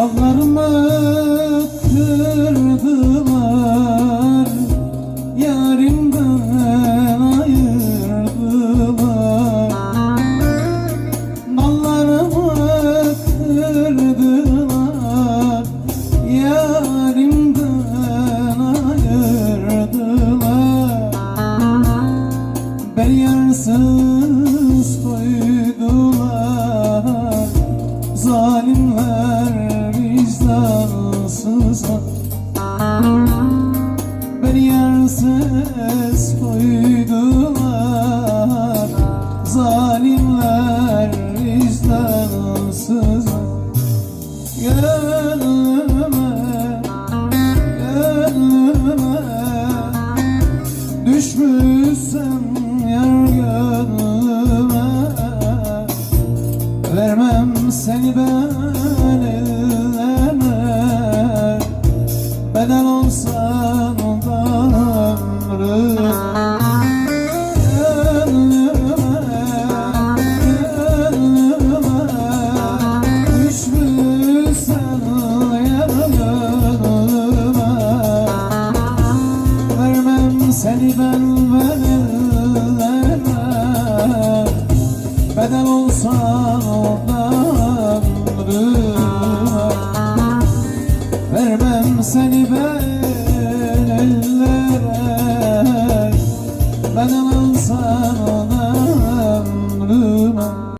Ağlarımı kırdılar Yarimden ayırdılar. Ağlarımı kırdılar Yarimden ayırdılar. Ben yarsız koydum Beni yersiz koydular Zalimler vicdansız Gönlüme, gönlüme Düşmüşsem yer gönlüme Vermem seni ben. Bedel olsan oldu ömrüm seni ben veremem Bedel olsan ondan ömrüm Vermem seni ben eller